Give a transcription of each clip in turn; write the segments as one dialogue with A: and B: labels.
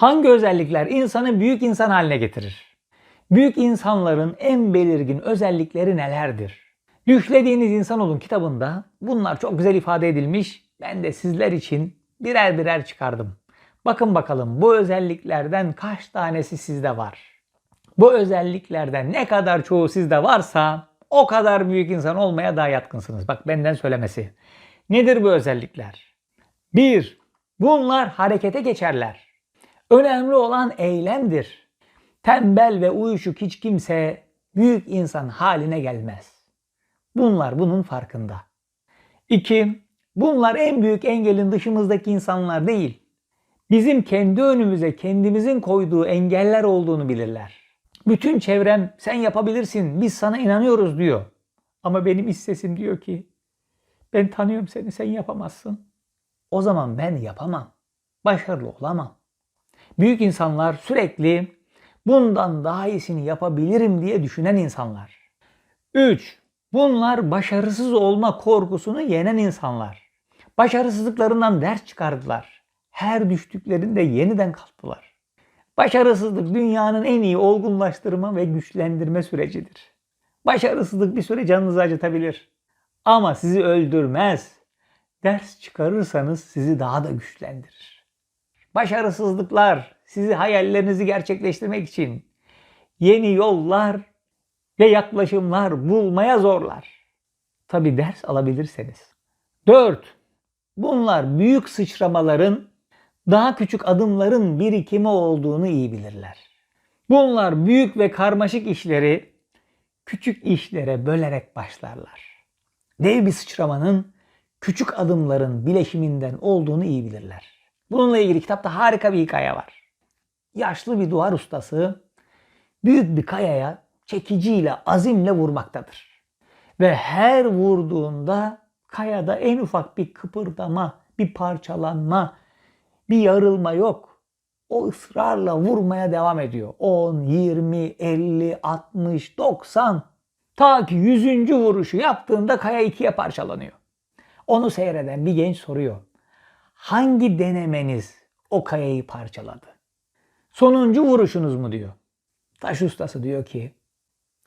A: Hangi özellikler insanı büyük insan haline getirir? Büyük insanların en belirgin özellikleri nelerdir? Düşlediğiniz insan olun kitabında bunlar çok güzel ifade edilmiş. Ben de sizler için birer birer çıkardım. Bakın bakalım bu özelliklerden kaç tanesi sizde var? Bu özelliklerden ne kadar çoğu sizde varsa o kadar büyük insan olmaya daha yatkınsınız. Bak benden söylemesi. Nedir bu özellikler? 1. Bunlar harekete geçerler. Önemli olan eylemdir. Tembel ve uyuşuk hiç kimse büyük insan haline gelmez. Bunlar bunun farkında. 2. Bunlar en büyük engelin dışımızdaki insanlar değil. Bizim kendi önümüze kendimizin koyduğu engeller olduğunu bilirler. Bütün çevrem sen yapabilirsin biz sana inanıyoruz diyor. Ama benim iç sesim diyor ki ben tanıyorum seni sen yapamazsın. O zaman ben yapamam. Başarılı olamam. Büyük insanlar sürekli bundan daha iyisini yapabilirim diye düşünen insanlar. 3. Bunlar başarısız olma korkusunu yenen insanlar. Başarısızlıklarından ders çıkardılar. Her düştüklerinde yeniden kalktılar. Başarısızlık dünyanın en iyi olgunlaştırma ve güçlendirme sürecidir. Başarısızlık bir süre canınızı acıtabilir. Ama sizi öldürmez. Ders çıkarırsanız sizi daha da güçlendirir. Başarısızlıklar sizi hayallerinizi gerçekleştirmek için yeni yollar ve yaklaşımlar bulmaya zorlar. Tabi ders alabilirseniz. 4. Bunlar büyük sıçramaların daha küçük adımların birikimi olduğunu iyi bilirler. Bunlar büyük ve karmaşık işleri küçük işlere bölerek başlarlar. Dev bir sıçramanın küçük adımların bileşiminden olduğunu iyi bilirler. Bununla ilgili kitapta harika bir hikaye var. Yaşlı bir duvar ustası büyük bir kayaya çekiciyle, azimle vurmaktadır. Ve her vurduğunda kayada en ufak bir kıpırdama, bir parçalanma, bir yarılma yok. O ısrarla vurmaya devam ediyor. 10, 20, 50, 60, 90. Ta ki 100. vuruşu yaptığında kaya ikiye parçalanıyor. Onu seyreden bir genç soruyor. Hangi denemeniz o kayayı parçaladı? Sonuncu vuruşunuz mu diyor. Taş ustası diyor ki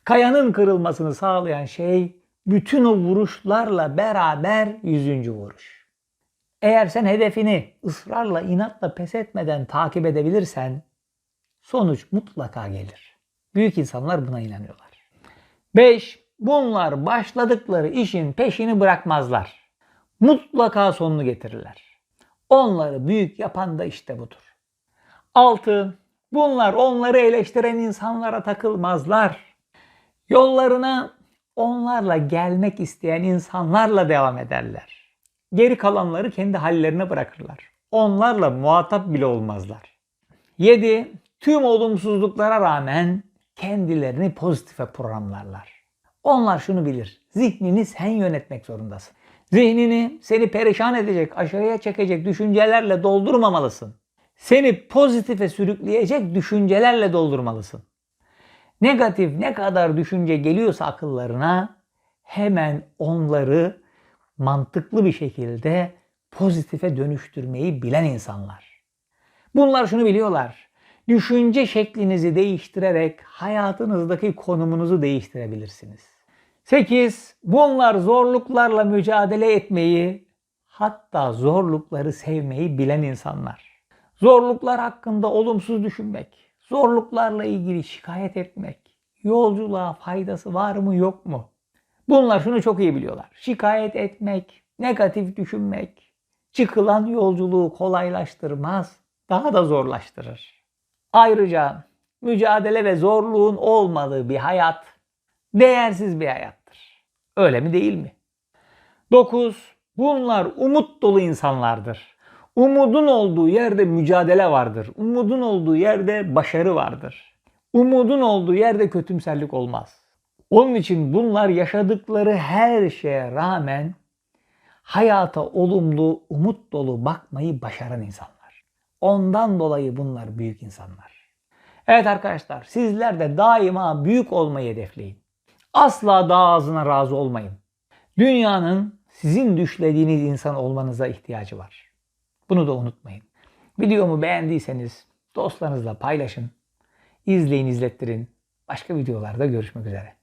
A: kayanın kırılmasını sağlayan şey bütün o vuruşlarla beraber yüzüncü vuruş. Eğer sen hedefini ısrarla inatla pes etmeden takip edebilirsen sonuç mutlaka gelir. Büyük insanlar buna inanıyorlar. 5. Bunlar başladıkları işin peşini bırakmazlar. Mutlaka sonunu getirirler. Onları büyük yapan da işte budur. 6. Bunlar onları eleştiren insanlara takılmazlar. Yollarına onlarla gelmek isteyen insanlarla devam ederler. Geri kalanları kendi hallerine bırakırlar. Onlarla muhatap bile olmazlar. 7. Tüm olumsuzluklara rağmen kendilerini pozitife programlarlar. Onlar şunu bilir. Zihnini sen yönetmek zorundasın. Zihnini seni perişan edecek, aşağıya çekecek düşüncelerle doldurmamalısın. Seni pozitife sürükleyecek düşüncelerle doldurmalısın. Negatif ne kadar düşünce geliyorsa akıllarına hemen onları mantıklı bir şekilde pozitife dönüştürmeyi bilen insanlar. Bunlar şunu biliyorlar. Düşünce şeklinizi değiştirerek hayatınızdaki konumunuzu değiştirebilirsiniz. 8. Bunlar zorluklarla mücadele etmeyi, hatta zorlukları sevmeyi bilen insanlar. Zorluklar hakkında olumsuz düşünmek, zorluklarla ilgili şikayet etmek, yolculuğa faydası var mı yok mu? Bunlar şunu çok iyi biliyorlar. Şikayet etmek, negatif düşünmek, çıkılan yolculuğu kolaylaştırmaz, daha da zorlaştırır. Ayrıca mücadele ve zorluğun olmadığı bir hayat değersiz bir hayattır. Öyle mi değil mi? 9. Bunlar umut dolu insanlardır. Umudun olduğu yerde mücadele vardır. Umudun olduğu yerde başarı vardır. Umudun olduğu yerde kötümserlik olmaz. Onun için bunlar yaşadıkları her şeye rağmen hayata olumlu, umut dolu bakmayı başaran insanlar. Ondan dolayı bunlar büyük insanlar. Evet arkadaşlar sizler de daima büyük olmayı hedefleyin. Asla daha ağzına razı olmayın. Dünyanın sizin düşlediğiniz insan olmanıza ihtiyacı var. Bunu da unutmayın. Videomu beğendiyseniz Dostlarınızla paylaşın. İzleyin, izlettirin. Başka videolarda görüşmek üzere.